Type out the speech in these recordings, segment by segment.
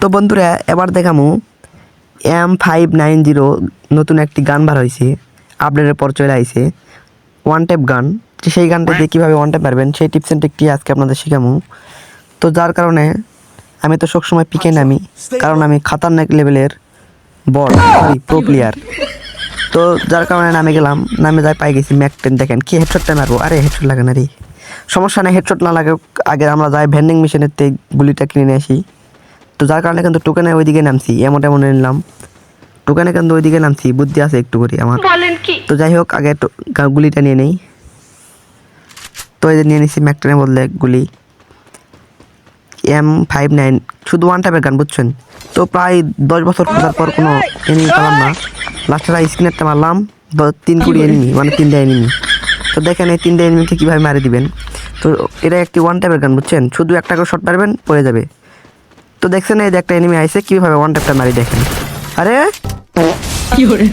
তো বন্ধুরা এবার দেখামু এম ফাইভ নাইন জিরো নতুন একটি গান বার হয়েছে আপডেটের পর চলে আইছে ওয়ান টেপ গান। তো সেই গানটা দিয়ে কীভাবে ওয়ান টেপ পারবেন সেই টিপস অ্যান্ড ট্রিকটি আজকে আপনাদের শেখামু। তো যার কারণে আমি তো সবসময় পিকে নামি কারণ আমি খাতারনাক লেভেলের বল সরি প্রো প্লেয়ার তো যার কারণে নামে গেলাম নামে যাই পাই গেছি ম্যাক টেন দেখেন কি হেডশটটা মারবো? আরে হেডশট লাগে না রে। সমস্যা নেই হেডশট না লাগে আগে আমরা যাই ভেন্ডিং মেশিনের তে গুলিটা কিনে নিয়ে আসি। তো যার কারণে কিন্তু টোকেনে ওইদিকে নামছি এমন এমন নিলাম। টোকেনে কিন্তু ওইদিকে নামছি বুদ্ধি আছে একটু করে আমার। তো যাই হোক আগে গুলিটা নিয়ে নেই। তো এই যে নিয়ে নিছি ম্যাকটেনের বদলে গুলি। এম ফাইভ নাইন শুধু ওয়ান টাইপের গান বুঝছেন? তো প্রায় দশ বছর খোঁজার পর কোনো এনিমি পেলাম না। লাস্টের স্ক্রিনেরটা মারলাম তিন কুড়ি এনিমি মানে তিনটা এনিমি তো দেখেন এই তিনটা এনিমিকে কীভাবে মারি দিবেন। তো এটা একটি ওয়ান টাইপের গান বুঝছেন? শুধু একটা করে শট মারবেন পড়ে যাবে। তো দেখছেন এই যে একটা এনিমি আইছে কীভাবে ওয়ান টাইপটা মারি দেখেন। আরে! কি করে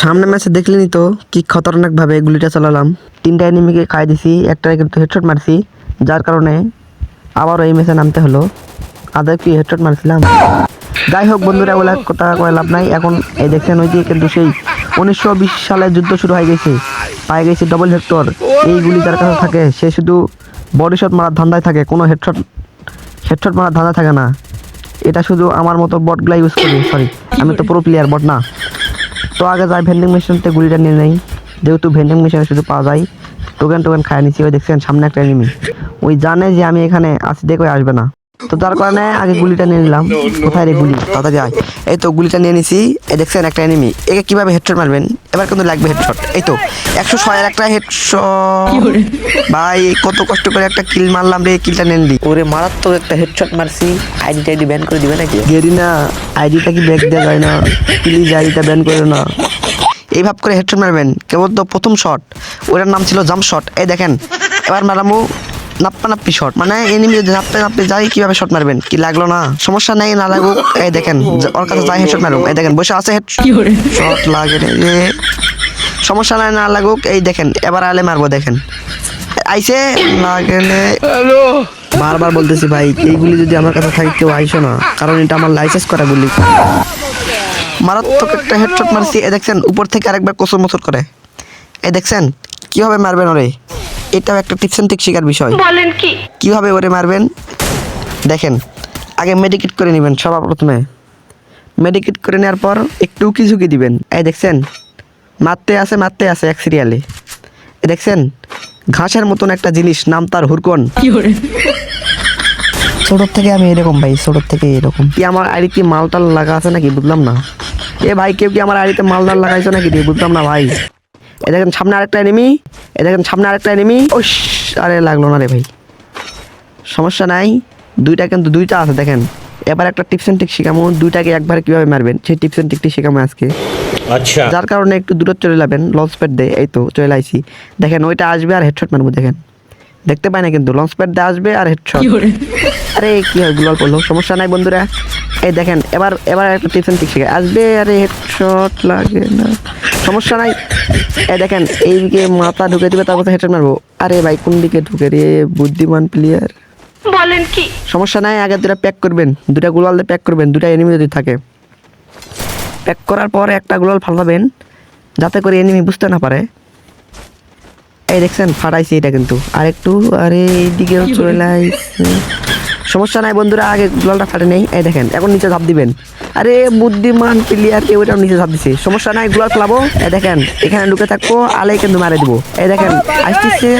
সামনে ম্যাচে দেখলেনি তো কি খতরনাক ভাবে গুলিটা চালালাম। তিনটা এনিমিকে খাই দিছি একটা কিন্তু হেডশট মারছি যার কারণে আবারও এই ম্যাচে নামতে হলো। আদার কি হেডশট মারছিলাম? যাই হোক বন্ধুরা বলে কথা কয়ে লাভ নাই। এখন এই দেখছেন ওই দিকে কিন্তু সেই উনিশশো বিশ সালে যুদ্ধ শুরু হয়ে গেছে। পাই গেছে ডবল হেক্টর এই গুলি যার কাছে থাকে, সে শুধু বডি শট মারার ধান্দায় থাকে, কোনো হেডশট হেডশট মারার ধান্দা থাকে না। এটা শুধু আমার মতো বটগুলা ইউজ করি সরি আমি তো পুরো প্লেয়ার বট না। তো আগে যাই ভেন্ডিং মেশিনতে গুলিটা নিয়ে নেই। যেহেতু ভেন্ডিং মেশিনে শুধু পাওয়া যায় টোকেন টোকেন খায় নিচ্ছি, ওই দেখছেন সামনে একটা এনিমি ওই জানে যে আমি এখানে আসি, দেখে আসবে না। তো তার কারণে আগে গুলিটা নিয়ে নিলাম। কোথায় রে গুলি? তাড়াতাড়ি আয়। এই তো গুলিটা নিয়ে নিছি। এই দেখছেন একটা এনিমি একে কীভাবে হেডশট মারবেন? এবার কিন্তু লাগবে হেডশট এই তো একশো ছয়ের একটা হেডশট ভাই কত কষ্ট করে একটা কিল মারলাম রে কিলটা নেন দি ওরে মারাত্মক একটা হেডশট মারছি। আইডি টাইডি ব্যান করে দিবে নাকি? গেরি না আইডিটা কি ব্যাক দেওয়া যায় না? প্লিজ আইডিটা ব্যান করে না। এই ভাব করে হেডশট মারবেন। কেবল তো প্রথম শট ওটার নাম ছিল জাম্প শট এই দেখেন এবার মারামু। নাপ্পা নাপ্পি শট মানে এনিমি যদি নাপ্পে নাপ্পে যাই কীভাবে শট মারবেন? কি লাগল না? সমস্যা নেই না লাগুক। এই দেখেন ওর কাছে যাই হেডশট মারুক। এই দেখেন বসে আছে হেড শট লাগে রে। সমস্যা নাই না লাগুক। এই দেখেন এবার আলে মারবো দেখেন। আইসে লাগলে বারবার বলতেছি ভাই এইগুলি যদি আমার কাছে থাকে কেউ আইসো না। কারণ এটা আমার লাইসেন্স করা গুলি। মারাত্মক একটা হেডশট মারছি। এ দেখছেন উপর থেকে আরেকবার কোসর মোসর করে। এ দেখছেন কীভাবে মারবেন ওরে? এটাও একটা টিপস অ্যান্ড শেখার বিষয়। বলেন কি? কীভাবে ওরে মারবেন? দেখেন আগে মেডিকেট করে নেবেন সবার প্রথমে মেডিকেট করে নেওয়ার পর একটু উকি ঝুঁকি দিবেন। এই দেখছেন মারতে আছে মারতে আছে এক সিরিয়ালে এ দেখছেন ঘাসের মতন একটা জিনিস নাম তার হুরকন। ছোটোর থেকে আমি এরকম ভাই ছোটোর থেকে এরকম। কি আমার আইডি কি মালটাল লাগা আছে নাকি? বুঝলাম না। এ ভাই কেউ কি আমার আইডিতে মালটাল লাগাইছো নাকি? বুঝলাম না ভাই। এ দেখেন সামনে আরেকটা এনেমি এ দেখেন সামনে আরেকটা এনেমি ও আরে লাগল না রে ভাই। সমস্যা নাই দুইটা কিন্তু দুইটা আছে দেখেন। এবার একটা টিপস অ্যান্ড টিক শেখামো দুইটাকে একবার কীভাবে মারবেন? সেই টিপস অ্যান্ড টিকটি শেখামো আজকে। আচ্ছা। যার কারণে একটু দূরত চলে যাবেন লঞ্চ প্যাড দে এই তো চলে আইছি। দেখেন ওইটা আসবে আর হেডশট মারবো দেখেন। দেখতে পাই না কিন্তু লঞ্চ প্যাড দিয়ে আসবে আর হেডশট আরে কি হয় গুলাল পড়ল সমস্যা নাই বন্ধুরা। এই দেখেন এবার এবার একটা টিপস অ্যান্ড ট্রিক শেখা আসবে আরে হেডশট লাগে না। সমস্যা নাই। এই দেখেন এইদিকে মাথা ঢুকে দিবে তারপর হেডশট মারবো। আরে ভাই কোন দিকে ঢুকে রে বুদ্ধিমান প্লেয়ার বলেন কি? সমস্যা নাই আগে দুটা প্যাক করবেন। দুটা গুলাল দিয়ে প্যাক করবেন দুটা এনিমি যদি থাকে। প্যাক করার পর একটা গুলাল ফালাবেন যাতে করে এনিমি বুঝতে না পারে। এই দেখছেন ফাটাইছি এটা কিন্তু। আর একটু আরে এইদিকেও চলে সমস্যা নাই বন্ধুরা আগে গুলালটা ফাটে নেই। এই দেখেন এখন নিচে ঝাপ দিবেন। আরে বুদ্ধিমান প্লেয়ার কেউ এটা নিচে ঝাপ দিছে। সমস্যা নাই গুলাল ফেলাবো এই দেখেন এখানে ঢুকে থাকব আলে কিন্তু মারে দিব। এই দেখেন আসতেছে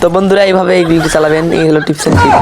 তো বন্ধুরা এইভাবে চালাবেন এই হলো টিপস এন্ড ট্রিক